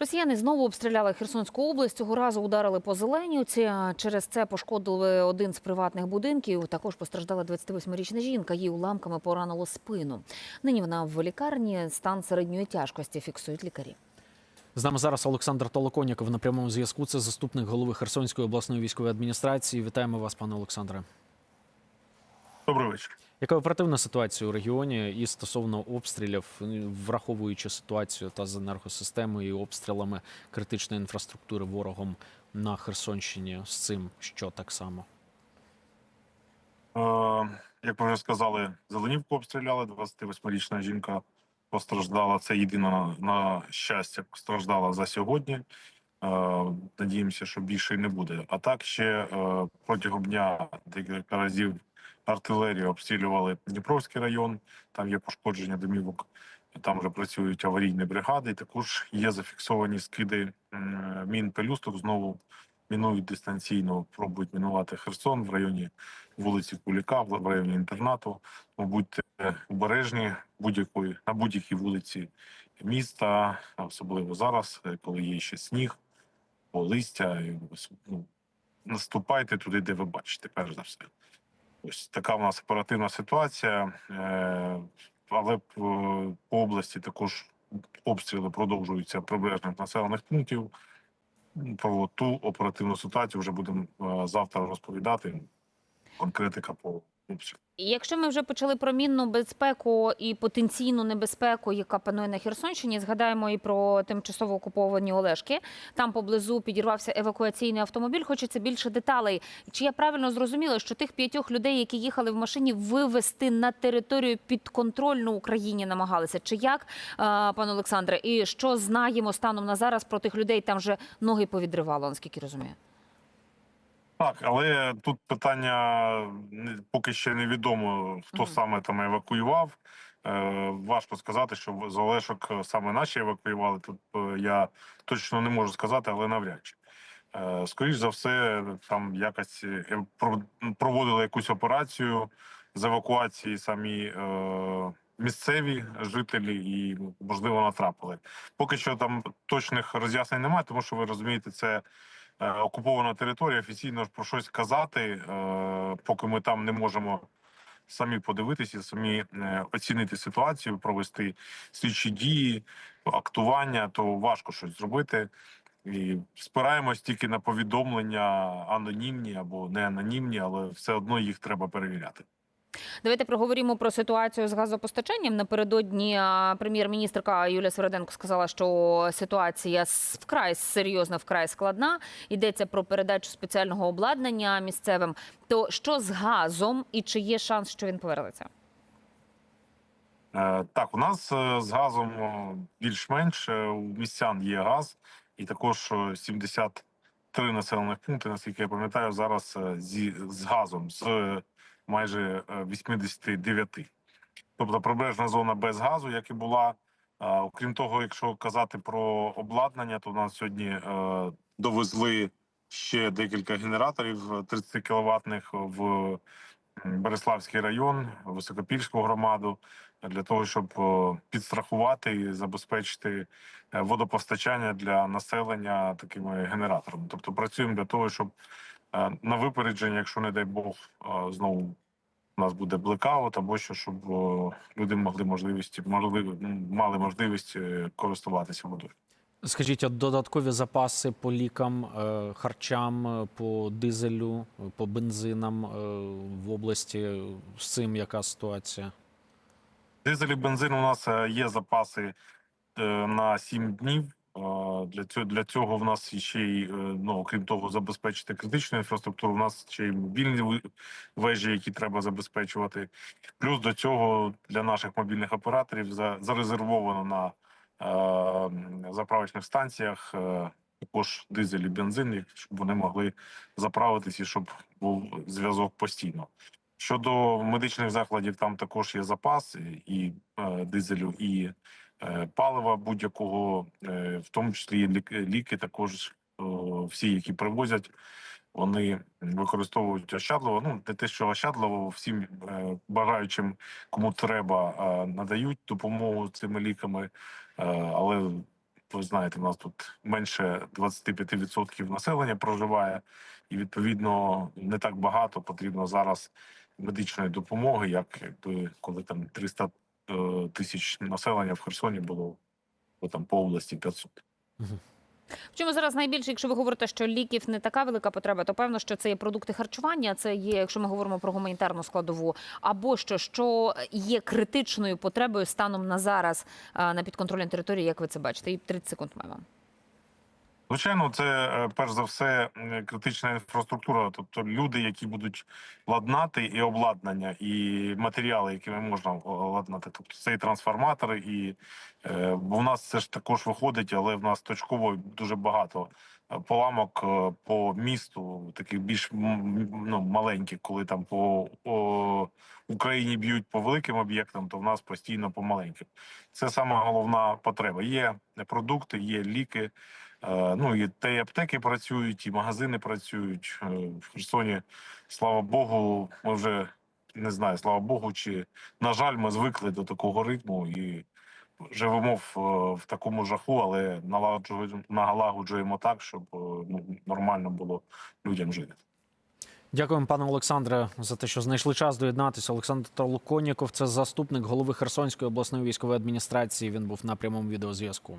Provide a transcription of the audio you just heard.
Росіяни знову обстріляли Херсонську область. Цього разу ударили по Зеленівці. Через це пошкодили один з приватних будинків. Також постраждала 28-річна жінка. Її уламками поранило спину. Нині вона в лікарні. Стан середньої тяжкості фіксують лікарі. З нами зараз Олександр Толоконіков на прямому зв'язку. Це заступник голови Херсонської обласної військової адміністрації. Вітаємо вас, пане Олександре. Добрий вечір. Яка оперативна ситуація у регіоні і стосовно обстрілів, враховуючи ситуацію та з енергосистемою і обстрілами критичної інфраструктури ворогом на Херсонщині з цим, що так само? Е, як ви вже сказали, Зеленівку обстріляли. 28-річна жінка постраждала. Це єдина на щастя постраждала за сьогодні. Е, надіємося, що більше не буде. А так ще е, протягом дня декілька разів артилерію обстрілювали Дніпровський район. Там є пошкодження домівок. Там вже працюють аварійні бригади. Також є зафіксовані скиди мін пелюсток. Знову мінують дистанційно, пробують мінувати Херсон в районі вулиці Куліка, в районі інтернату. Тому будьте обережні будь-якої на будь-якій вулиці міста, особливо зараз, коли є ще сніг, листя. і, ну, Наступайте туди, де ви бачите, перш за все. Ось така в нас оперативна ситуація. Е, але п- по області також обстріли продовжуються прибережних населених пунктів. Про ту оперативну ситуацію вже будемо е, завтра розповідати. Конкретика по обстрілу. Якщо ми вже почали про мінну безпеку і потенційну небезпеку, яка панує на Херсонщині, згадаємо і про тимчасово окуповані Олешки. Там поблизу підірвався евакуаційний автомобіль. Хочеться більше деталей. Чи я правильно зрозуміла, що тих п'ятьох людей, які їхали в машині, вивезти на територію підконтрольну Україні намагалися? Чи як, е, пане Олександре? І що знаємо станом на зараз про тих людей? Там вже ноги повідривало, наскільки розумію. Так, але тут питання поки ще невідомо, хто Мгм. саме там евакуював. Е, важко сказати, що з Олешок саме наші евакуювали. Тут е, я точно не можу сказати, але навряд чи. Е, скоріш за все, там якось е, проводили якусь операцію з евакуації самі е, місцеві жителі і можливо натрапили. Поки що там точних роз'яснень немає, тому що ви розумієте, це е, окупована територія. Офіційно ж про щось казати, е, поки ми там не можемо самі подивитися, самі е, оцінити ситуацію, провести слідчі дії, актування, то важко щось зробити. І спираємось тільки на повідомлення анонімні або не анонімні, але все одно їх треба перевіряти. Давайте проговоримо про ситуацію з газопостачанням. Напередодні прем'єр-міністрка Юлія Свереденко сказала, що ситуація вкрай серйозна, вкрай складна. Йдеться про передачу спеціального обладнання місцевим. То що з газом і чи є шанс, що він повернеться? Е, Так, у нас е, з газом більш-менш е, у містян є газ, і також е, 73 населених пункти, наскільки я пам'ятаю, зараз зі з газом з майже е, 89. Тобто прибережна зона без газу, як і була. Окрім того, якщо казати про обладнання, то нас сьогодні е, довезли ще декілька генераторів 30 кіловатних в Береславський район, Високопільську громаду для того, щоб е, підстрахувати і забезпечити е, водопостачання для населення такими генераторами. Тобто працюємо для того, щоб е, на випередження, якщо не дай Бог, знову у нас буде блекаут або що, щоб люди могли можливості можливо, ну, мали можливість е, користуватися водою. Скажіть, а додаткові запаси по лікам, е, харчам, е, по дизелю, по бензинам в області з цим яка ситуація? Дизель і бензин у нас є запаси на 7 днів. Для цього для цього в нас ще й е, ну окрім того, забезпечити критичну інфраструктуру. У нас ще й мобільні вежі, які треба забезпечувати. Плюс до цього для наших мобільних операторів за- зарезервовано на е, заправочних станціях е, також дизель і бензин, щоб вони могли заправитись і щоб був зв'язок постійно. Щодо медичних закладів, там також є запас і- е, дизелю, і е, палива будь-якого, е, в тому числі і ліки, ліки також е, всі, які привозять, вони використовують ощадливо. Ну не те, що ощадливо, всім е, бажаючим, кому треба, е, надають допомогу цими ліками, е, але Ви знаєте, у нас тут менше 25% населення проживає, і відповідно не так багато потрібно зараз медичної допомоги, як якби коли там 300 е, тисяч населення в Херсоні було, бо там по області 500. В чому зараз найбільше, якщо ви говорите, що ліків не така велика потреба, то певно, що це є продукти харчування, це є, якщо ми говоримо про гуманітарну складову, або що, що є критичною потребою станом на зараз на підконтрольній території, як ви це бачите, і 30 секунд маємо. Звичайно, це е, перш за все критична інфраструктура, тобто люди, які будуть ладнати і обладнання, і матеріали, якими можна ладнати. Тобто це і трансформатори, і е, бо в нас це ж також виходить, але в нас точково дуже багато е, поламок е, по місту, таких більш ну, маленьких, коли там по о, Україні б'ють по великим об'єктам, то в нас постійно по маленьким. Це сама головна потреба. Є продукти, є ліки. Е, Ну і та й аптеки працюють, і магазини працюють Е, в Херсоні. Слава Богу, ми вже не знаю, слава Богу, чи на жаль, ми звикли до такого ритму і живемо в, е, в такому жаху, але налагоджуємо налагоджуємо так, щоб ну, нормально було людям жити. Дякуємо, пане Олександре, за те, що знайшли час доєднатися. Олександр Толоконіков, це заступник голови Херсонської обласної військової адміністрації. Він був на прямому відеозв'язку.